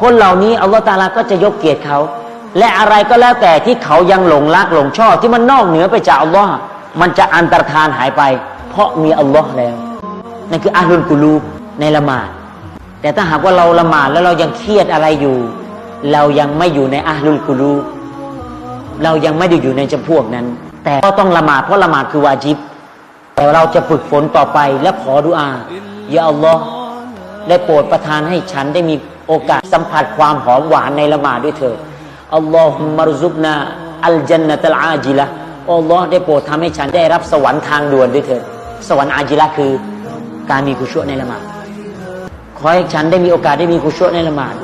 คนเหล่านี้อัลลอฮฺตาลาก็จะยกเกียรติเขา และอะไรก็แล้วแต่ที่เขายังหลงรักหลงชอบที่มันนอกเหนือไปจากอัลลอฮ์มันจะอันตรธานหายไป เพราะมีอัลลอฮ์แล้วนั่นคืออาลุลกุลูบในละหมาด แต่ถ้าหากว่าเราละหมาดแล้วเรายังเครียดอะไรอยู่ เรายังไม่อยู่ในอาลุลกุลูบเรายังไม่ได้อยู่ในจำพวกนั้น แต่ก็ต้องละหมาดเพราะละหมาดคือวาจิบ แต่เราจะฝึกฝนต่อไปและขอดุอาอย่าอัลลอฮ์ได้โปรดประทานให้ฉันได้มี โอกาสสัมผัสความหอมหวานในละหมาดด้วยเถิดอัลลอฮุมะรซุกนาอัลจันนตัลอาจิละอัลลอฮ์ได้โปรดทำให้ฉันได้รับสวรรค์ทางด่วนด้วยเถิดสวรรค์อาจิละคือการมีกุศลในละหมาดขอให้ฉันได้มีโอกาสได้มีกุศลในละหมาด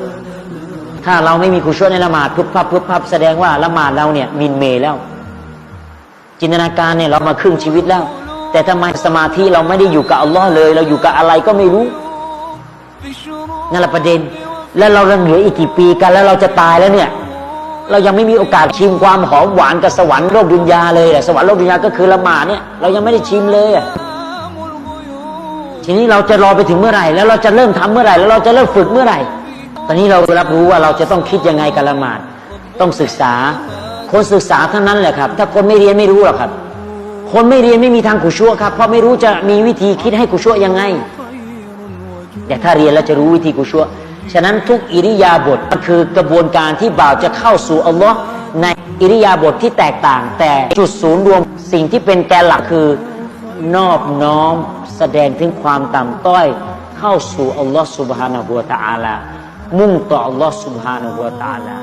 ถ้าเราไม่มีกุศลในละหมาดพุบพับพุบพับแสดงว่าละหมาดเราเนี่ยมินเมแล้ว จินตนาการเนี่ยเรามาครึ่งชีวิตแล้ว แต่ทำไมสมาธิเราไม่ได้อยู่กับอัลลอฮ์เลย เราอยู่กับอะไรก็ไม่รู้นั่นแหละประเด็น แล้วเรายังเหลืออีกกี่ปีกันแล้วเราจะตายแล้วเนี่ย เรายังไม่มีโอกาสชิมความหอมหวานกับสวรรค์โลกดุนยาเลยสวรรค์โลกดุนยาก็คือละหมาดเนี่ยเรายังไม่ได้ชิมเลยทีนี้เราจะรอไปถึงเมื่อไหร่ แล้วเราจะเริ่มทำเมื่อไหร่แล้วเราจะเริ่มฝึกเมื่อไหร่ ตอนนี้เรารับรู้ว่าเราจะต้องคิดยังไงกับละหมาด ต้องศึกษา คนศึกษาเท่านั้นแหละครับ ถ้าคนไม่เรียนไม่รู้หรอกครับ คนไม่เรียนไม่มีทางกุชัวครับ เพราะไม่รู้จะมีวิธีคิดให้กุชัวยังไง แต่ถ้าเรียนแล้วจะรู้วิธีกุชัว ฉะนั้นทุกอิริยาบถมันคือกระบวนการที่บ่าวจะเข้าสู่อัลลอฮ์ในอิริยาบถที่แตกต่าง แต่จุดศูนย์รวมสิ่งที่เป็นแกนหลักคือนอบน้อมแสดงถึงความต่ำต้อย เข้าสู่อัลลอฮ์ سبحانه และ تعالى มุ่งต่ออัลลอฮ์ سبحانه และ تعالى